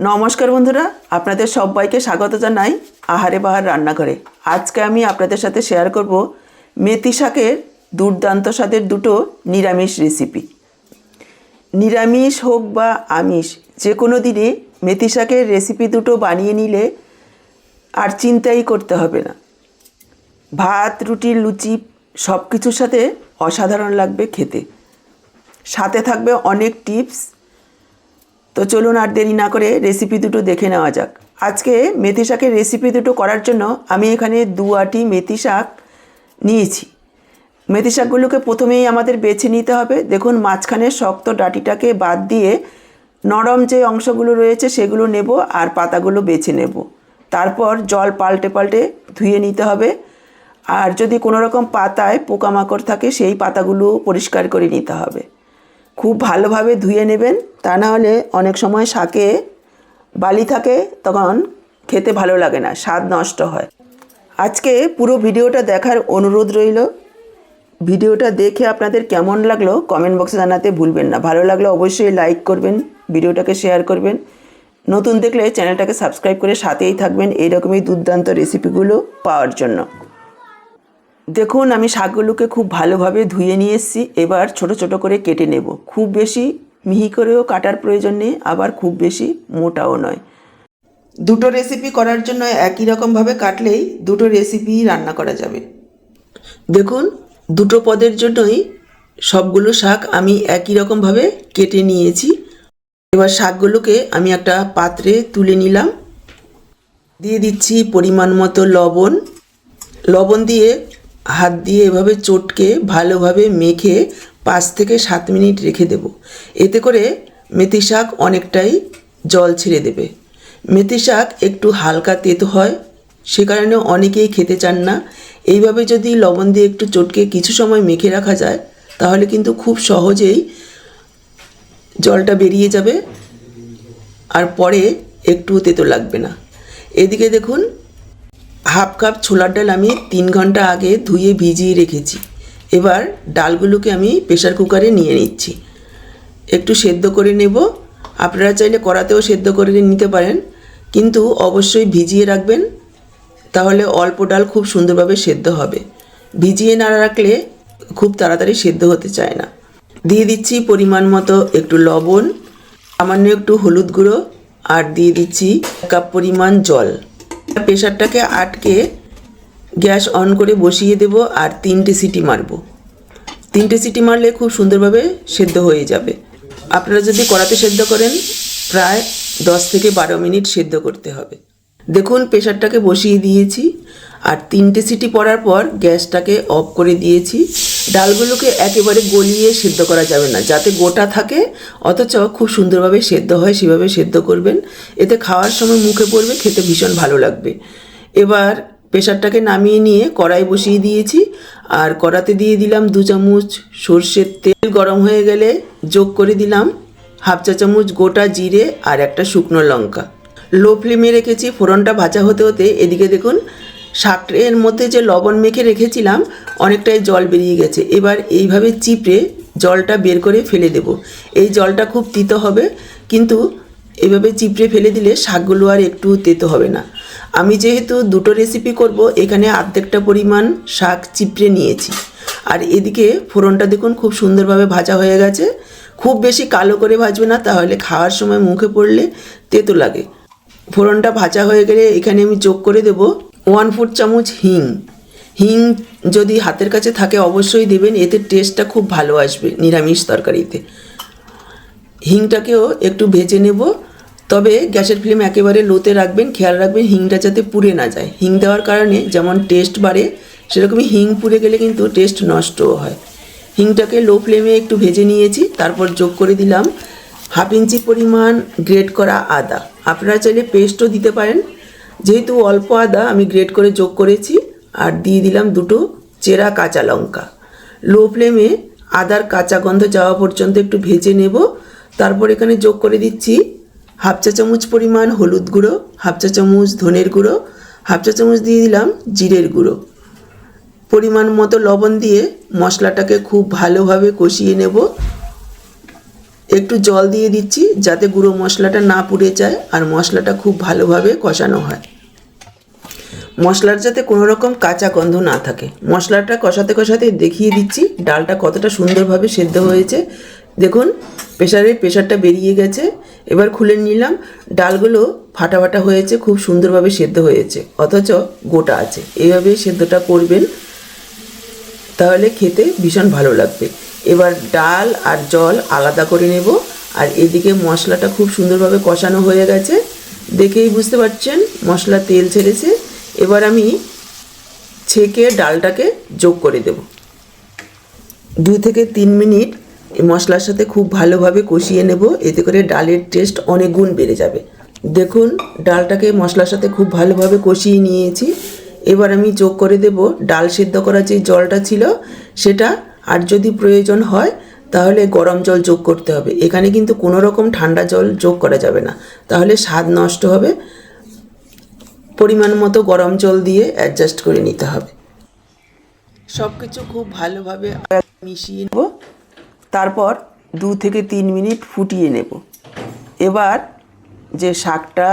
নমস্কার বন্ধুরা, আপনাদের সবাইকে স্বাগত জানাই আহারে বাহার রান্নাঘরে। আজকে আমি আপনাদের সাথে শেয়ার করব মেথি শাকের দুর্দান্ত স্বাদের দুটো নিরামিষ রেসিপি নিরামিষ হোক বা আমিষ, যে কোনো দিনে মেথি শাকের রেসিপি দুটো বানিয়ে নিলে আর চিন্তাই করতে হবে না। ভাত, রুটি, লুচি সব কিছুর সাথে অসাধারণ লাগবে খেতে। সাথে থাকবে অনেক টিপস তো চলুন আর দেরি না করে রেসিপি দুটো দেখে নেওয়া যাক। আজকে মেথি শাকের রেসিপি দুটো করার জন্য আমি এখানে দু আটি মেথি শাক নিয়েছি। মেথি শাকগুলোকে প্রথমেই আমাদের বেছে নিতে হবে। দেখুন, মাঝখানে শক্ত ডাটিটাকে বাদ দিয়ে নরম যে অংশগুলো রয়েছে সেগুলো নেব আর পাতাগুলো বেছে নেব। তারপর জল পাল্টে পাল্টে ধুয়ে নিতে হবে। আর যদি কোনো রকম পাতায় পোকামাকড় থাকে, সেই পাতাগুলো পরিষ্কার করে নিতে হবে। খুব ভালোভাবে ধুয়ে নেবেন। তা না হলে অনেক সময় শাকে বালি থাকে, তখন খেতে ভালো লাগে না, স্বাদ নষ্ট হয়। আজকে পুরো ভিডিওটা দেখার অনুরোধ রইল। ভিডিওটা দেখে আপনাদের কেমন লাগল কমেন্ট বক্সে জানাতে ভুলবেন না। ভালো লাগলে অবশ্যই লাইক করবেন, ভিডিওটাকে শেয়ার করবেন। নতুন দেখলে চ্যানেলটাকে সাবস্ক্রাইব করে সাথেই থাকবেন। এইরকমই দুর্দান্ত রেসিপিগুলো পাওয়ার জন্য। দেখুন, আমি শাকগুলোকে খুব ভালোভাবে ধুয়ে নিয়ে এসেছি। এবার ছোট ছোট করে কেটে নেব। খুব বেশি মিহি করেও কাটার প্রয়োজন নেই, আবার খুব বেশি মোটাও নয়। দুটো রেসিপি করার জন্য একই রকমভাবে কাটলেই দুটো রেসিপি রান্না করা যাবে। দেখুন, দুটো পদের জন্যই সবগুলো শাক আমি একই রকমভাবে কেটে নিয়েছি। এবার শাকগুলোকে আমি একটা পাত্রে তুলে নিলাম। দিয়ে দিচ্ছি পরিমাণ মতো লবণ। লবণ দিয়ে হাত দিয়ে এভাবে চটকে ভালোভাবে মেখে পাঁচ থেকে সাত মিনিট রেখে দেব। এতে করে মেথি শাক অনেকটাই জল ছেড়ে দেবে। মেথি শাক একটু হালকা তেতো হয়, সে কারণে অনেকেই খেতে চান না। এইভাবে যদি লবণ দিয়ে একটু চটকে কিছু সময় মেখে রাখা যায়, তাহলে কিন্তু খুব সহজেই জলটা বেরিয়ে যাবে আর পরে একটু তেতো লাগবে না। এদিকে দেখুন হাফ কাপ ছোলার ডাল আমি তিন ঘণ্টা আগে ধুয়ে ভিজিয়ে রেখেছি। এবার ডালগুলোকে আমি প্রেশার কুকারে নিয়ে নিচ্ছি। একটু সেদ্ধ করে নেব। আপনারা চাইলে কড়াতেও সেদ্ধ করে নিতে পারেন। কিন্তু অবশ্যই ভিজিয়ে রাখবেন। তাহলে অল্প ডাল খুব সুন্দরভাবে সেদ্ধ হবে। ভিজিয়ে না রাখলে খুব তাড়াতাড়ি সেদ্ধ হতে চায় না। দিয়ে দিচ্ছি পরিমাণ মতো একটু লবণ, সামান্য একটু হলুদ গুঁড়ো, আর দিয়ে দিচ্ছি এক কাপ পরিমাণ জল। প্রেশারটাকে আটকে গ্যাস অন করে বসিয়ে দেব আর তিনটে সিটি মারব। তিনটে সিটি মারলে খুব সুন্দরভাবে সেদ্ধ হয়ে যাবে। আপনারা যদি কড়াতে সেদ্ধ করেন, প্রায় দশ থেকে বারো মিনিট সেদ্ধ করতে হবে। দেখুন প্রেশারটাকে বসিয়ে দিয়েছি। আর তিনটে সিটি পড়ার পর গ্যাসটাকে অফ করে দিয়েছি। ডালগুলোকে একেবারে গলিয়ে সেদ্ধ করা যাবে না, যাতে গোটা থাকে, অথচ খুব সুন্দরভাবে সেদ্ধ হয়, সেভাবে সেদ্ধ করবেন। এতে খাওয়ার সময় মুখে পড়বে, খেতে ভীষণ ভালো লাগবে। এবার প্রেশারটাকে নামিয়ে নিয়ে কড়াই বসিয়ে দিয়েছি। আর কড়াতে দিয়ে দিলাম দু চামচ সর্ষের তেল গরম হয়ে গেলে যোগ করে দিলাম হাফ চা চামচ গোটা জিরে আর একটা শুকনো লঙ্কা। লো ফ্লেমে রেখেছি, ফোড়নটা ভাজা হতে হতে এদিকে দেখুন শাকের মধ্যে যে লবণ মেখে রেখেছিলাম, অনেকটাই জল বেরিয়ে গেছে। এবার এইভাবে চিপড়ে জলটা বের করে ফেলে দেব। এই জলটা খুব তিতো হবে, কিন্তু এভাবে চিপড়ে ফেলে দিলে শাকগুলো আর একটু তেতো হবে না। আমি যেহেতু দুটো রেসিপি করব, এখানে অর্ধেকটা পরিমাণ শাক চিপড়ে নিয়েছি। আর এদিকে ফোড়নটা দেখুন খুব সুন্দরভাবে ভাজা হয়ে গেছে। খুব বেশি কালো করে ভাজবে না, তাহলে খাওয়ার সময় মুখে পড়লে তেতো লাগে। ফোড়নটা ভাজা হয়ে গেলে এখানে আমি যোগ করে দেব ওয়ান ফোর চামচ হিং। হিং যদি হাতের কাছে থাকে, অবশ্যই দেবেন। এতে টেস্টটা খুব ভালো আসবে নিরামিষ তরকারিতে। হিংটাকেও একটু ভেজে নেব। তবে গ্যাসের ফ্লেম একেবারে লোতে রাখবেন, খেয়াল রাখবেন হিংটা যাতে পুড়ে না যায়। হিং দেওয়ার কারণে যেমন টেস্ট বাড়ে, সেরকমই হিং পুড়ে গেলে কিন্তু টেস্ট নষ্টও হয়। হিংটাকে লো ফ্লেমে একটু ভেজে নিয়েছি, তারপর যোগ করে দিলাম হাফ ইঞ্চি পরিমাণ গ্রেট করা আদা। আপনারা চাইলে পেস্টও দিতে পারেন। যেহেতু অল্প আদা আমি গ্রেট করে যোগ করেছি, আর দিয়ে দিলাম দুটো চেরা কাঁচা লঙ্কা। লো ফ্লেমে আদার কাঁচা গন্ধ যাওয়া পর্যন্ত একটু ভেজে নেব। তারপর এখানে যোগ করে দিচ্ছি হাফ চা চামচ পরিমাণ হলুদ গুঁড়ো, হাফ চা চামচ ধনের গুঁড়ো, হাফ চা চামচ দিয়ে দিলাম জিরের গুঁড়ো। পরিমাণ মতো লবণ দিয়ে মশলাটাকে খুব ভালোভাবে কষিয়ে নেব। একটু জল দিয়ে দিচ্ছি যাতে গুঁড়ো মশলাটা না পুড়ে যায় আর মশলাটা খুব ভালোভাবে কষানো হয়। মশলার যাতে কোনো রকম কাঁচা গন্ধ না থাকে। মশলাটা কষাতে কষাতে দেখিয়ে দিচ্ছি, ডালটা কতটা সুন্দরভাবে সেদ্ধ হয়েছে। দেখুন প্রেশারের প্রেশারটা বেরিয়ে গেছে। এবার খুলে নিলাম। ডালগুলো ফাটা ফাটা হয়েছে, খুব সুন্দরভাবে সেদ্ধ হয়েছে, অথচ গোটা আছে। এইভাবে সেদ্ধটা করবেন, তাহলে খেতে ভীষণ ভালো লাগবে। এবার ডাল আর জল আলাদা করে নেব, আর এদিকে মশলাটা খুব সুন্দরভাবে কষানো হয়ে গেছে। দেখেই বুঝতে পারছেন, মশলা তেল ছেড়েছে। এবার আমি ছেঁকে ডালটাকে যোগ করে দেব। দু থেকে তিন মিনিট এই মশলার সাথে খুব ভালোভাবে কষিয়ে নেব, এতে করে ডালের টেস্ট অনেক গুণ বেড়ে যাবে। দেখুন, ডালটাকে মশলার সাথে খুব ভালোভাবে কষিয়ে নিয়েছি। এবার আমি যোগ করে দেব ডাল সেদ্ধ করা যে জলটা ছিল সেটা। আর যদি প্রয়োজন হয়, তাহলে গরম জল যোগ করতে হবে। এখানে কিন্তু কোনো রকম ঠান্ডা জল যোগ করা যাবে না। তাহলে স্বাদ নষ্ট হবে। পরিমাণ মতো গরম জল দিয়ে অ্যাডজাস্ট করে নিতে হবে। সব কিছু খুব ভালোভাবে মিশিয়ে নেব। তারপর দু থেকে তিন মিনিট ফুটিয়ে নেব। এবার যে শাকটা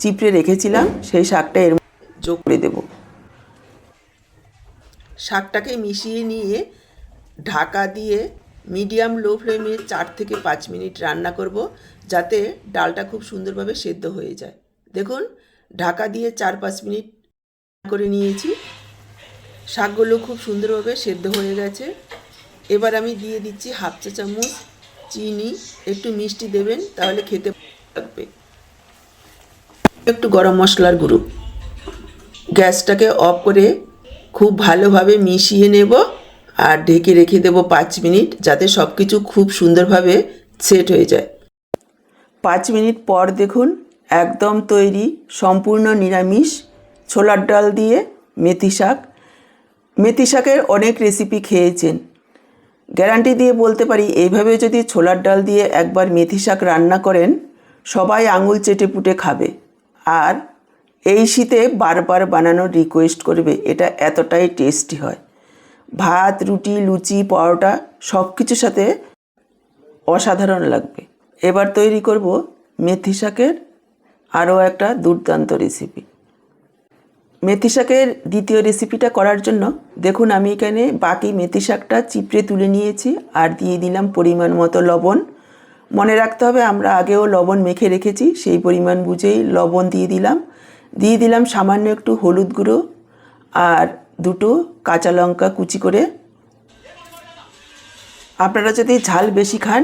চিপড়ে রেখেছিলাম সেই শাকটা এর মধ্যে যোগ করে দেব। শাকটাকে মিশিয়ে নিয়ে ঢাকা দিয়ে মিডিয়াম লো ফ্লেমে চার থেকে পাঁচ মিনিট রান্না করব যাতে ডালটা খুব সুন্দরভাবে সেদ্ধ হয়ে যায়। দেখুন ঢাকা দিয়ে চার পাঁচ মিনিট করে নিয়েছি। শাকগুলো খুব সুন্দরভাবে সেদ্ধ হয়ে গেছে। এবার আমি দিয়ে দিচ্ছি হাফ চা চামচ চিনি। একটু মিষ্টি দেবেন, তাহলে খেতে লাগবে। একটু গরম মশলার গুঁড়ো। গ্যাসটাকে অফ করে খুব ভালোভাবে মিশিয়ে নেব আর ঢেকে রেখে দেবো পাঁচ মিনিট, যাতে সব কিছু খুব সুন্দরভাবে সেট হয়ে যায়। পাঁচ মিনিট পর দেখুন একদম তৈরি, সম্পূর্ণ নিরামিষ, ছোলার ডাল দিয়ে মেথি শাক। মেথি শাকের অনেক রেসিপি খেয়েছেন। গ্যারান্টি দিয়ে বলতে পারি, এইভাবে যদি ছোলার ডাল দিয়ে একবার মেথি শাক রান্না করেন, সবাই আঙুল চেটে পুটে খাবে। আর এই শীতে বারবার বানানোর রিকোয়েস্ট করবে, এটা এতটাই টেস্টি হয়। ভাত, রুটি, লুচি, পরোটা সব কিছুর সাথে অসাধারণ লাগবে। এবার তৈরি করব মেথি শাকের আরও একটা দুর্দান্ত রেসিপি মেথি শাকের দ্বিতীয় রেসিপিটা করার জন্য দেখুন আমি এখানে বাকি মেথি শাকটা চিপড়ে তুলে নিয়েছি আর দিয়ে দিলাম পরিমাণ মতো লবণ। মনে রাখতে হবে আমরা আগেও লবণ মেখে রেখেছি, সেই পরিমাণ বুঝেই লবণ দিয়ে দিলাম। দিয়ে দিলাম সামান্য একটু হলুদ গুঁড়ো আর দুটো কাঁচা লঙ্কা কুচি করে। আপনারা যদি ঝাল বেশি খান,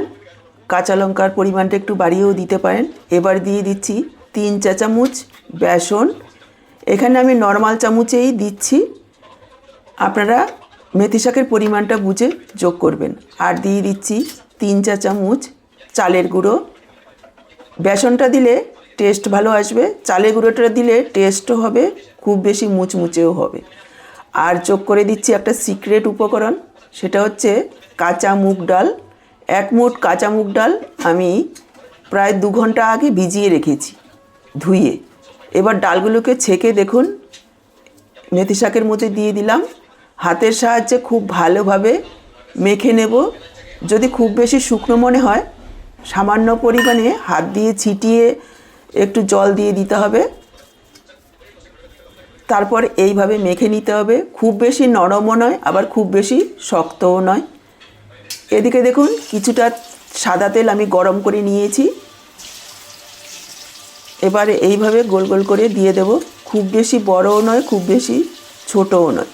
কাঁচা লঙ্কার পরিমাণটা একটু বাড়িয়েও দিতে পারেন। এবার দিয়ে দিচ্ছি তিন চা চামচ বেসন। এখানে আমি নর্মাল চামচেই দিচ্ছি। আপনারা মেথি শাকের পরিমাণটা বুঝে যোগ করবেন। আর দিয়ে দিচ্ছি তিন চা চামচ চালের গুঁড়ো। বেসনটা দিলে টেস্ট ভালো আসবে। চালের গুঁড়োটা দিলে টেস্টও হবে, খুব বেশি মুচমুচেও হবে। আর যোগ করে দিচ্ছি একটা সিক্রেট উপকরণ, সেটা হচ্ছে কাঁচা মুগ ডাল। এক মুঠ কাঁচা মুগ ডাল আমি প্রায় দু ঘণ্টা আগে ভিজিয়ে রেখেছি। ধুয়ে। এবার ডালগুলোকে ছেঁকে দেখুন। মেথি শাকের মধ্যে দিয়ে দিলাম। হাতের সাহায্যে খুব ভালোভাবে মেখে নেব। যদি খুব বেশি শুকনো মনে হয়, সামান্য পরিমাণে হাত দিয়ে ছিটিয়ে একটু জল দিয়ে দিতে হবে। তারপর এইভাবে মেখে নিতে হবে। খুব বেশি নরমও নয়, আবার খুব বেশি শক্তও নয়। এদিকে দেখুন, কিছুটা সাদা তেল আমি গরম করে নিয়েছি। এবারে এইভাবে গোল গোল করে দিয়ে দেব। খুব বেশি বড়ও নয়, খুব বেশি ছোটও নয়।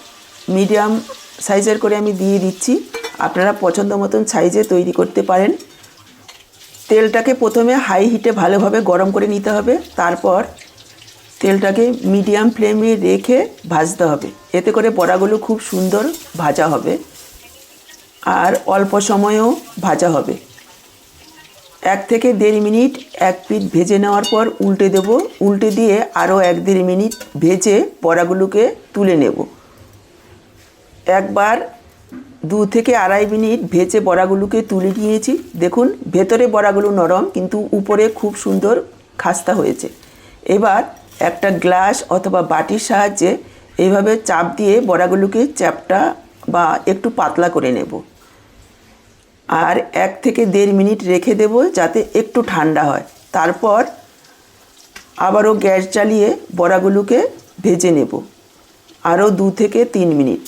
মিডিয়াম সাইজের করে আমি দিয়ে দিচ্ছি। আপনারা পছন্দ মতন সাইজে তৈরি করতে পারেন। তেলটাকে প্রথমে হাই হিটে ভালোভাবে গরম করে নিতে হবে। তারপর তেলটাকে মিডিয়াম ফ্লেমে রেখে ভাজতে হবে। এতে করে বড়াগুলো খুব সুন্দর ভাজা হবে। আর অল্প সময়েও ভাজা হবে। এক থেকে দেড় মিনিট এক পিঠ ভেজে নেওয়ার পর উল্টে দেব। উল্টে দিয়ে আরও এক দেড় মিনিট ভেজে বড়াগুলোকে তুলে নেব। একবার দু থেকে আড়াই মিনিট ভেজে বড়াগুলোকে তুলে নিয়েছি। দেখুন, ভেতরে বড়াগুলো নরম, কিন্তু উপরে খুব সুন্দর খাস্তা হয়েছে। এবার একটা গ্লাস অথবা বাটির সাহায্যে এইভাবে চাপ দিয়ে বড়াগুলোকে চ্যাপটা বা একটু পাতলা করে নেব। আর এক থেকে দেড় মিনিট রেখে দেব যাতে একটু ঠান্ডা হয়। তারপর আবারও গ্যাস জ্বালিয়ে বড়াগুলোকে ভেজে নেব। আরও দু থেকে তিন মিনিট।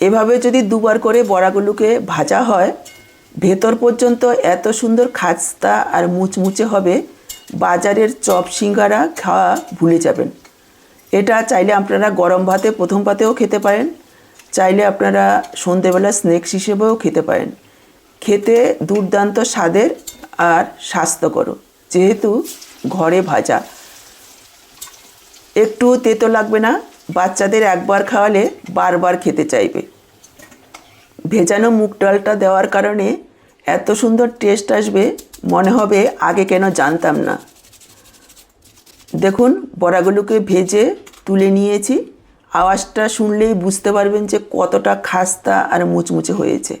এভাবে যদি দুবার করে বড়াগুলোকে ভাজা হয়, ভেতর পর্যন্ত এত সুন্দর খাস্তা আর মুচমুচে হবে, বাজারের চপ সিঙ্গারা খাওয়া ভুলে যাবেন। এটা চাইলে আপনারা গরম ভাতে, প্রথম ভাতেও খেতে পারেন। চাইলে আপনারা সন্ধেবেলা স্ন্যাক্স হিসেবেও খেতে পারেন। খেতে দুর্দান্ত স্বাদের আর স্বাস্থ্যকর, যেহেতু ঘরে ভাজা। একটু তেতো লাগবে না, বাচ্চাদের একবার খাওয়ালে বারবার খেতে চাইবে। ভেজানো মুগ ডালটা দেওয়ার কারণে এত সুন্দর টেস্ট আসবে, মনে হবে আগে কেন জানতাম না। দেখুন, বড়াগুলোকে ভেজে তুলে নিয়েছি। আওয়াজটা শুনলেই বুঝতে পারবেন যে কতটা খাস্তা আর মুচমুচে হয়েছে।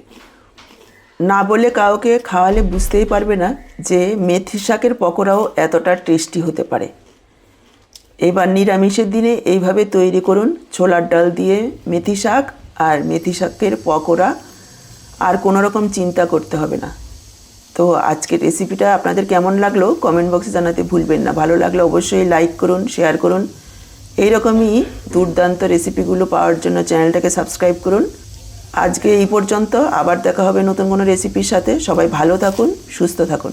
না বলে কাউকে খাওয়ালে বুঝতেই পারবে না যে মেথি শাকের পকোড়াও এতটা টেস্টি হতে পারে। এবার নিরামিষের দিনে এইভাবে তৈরি করুন ছোলার ডাল দিয়ে মেথি শাক আর মেথি শাকের পকোড়া। আর কোনো রকম চিন্তা করতে হবে না। তো আজকের রেসিপিটা আপনাদের কেমন লাগল? কমেন্ট বক্সে জানাতে ভুলবেন না। ভালো লাগলে অবশ্যই লাইক করুন শেয়ার করুন। এইরকমই দুর্দান্ত রেসিপিগুলো পাওয়ার জন্য চ্যানেলটাকে সাবস্ক্রাইব করুন। আজকে এই পর্যন্ত, আবার দেখা হবে নতুন কোনো রেসিপির সাথে। সবাই ভালো থাকুন, সুস্থ থাকুন।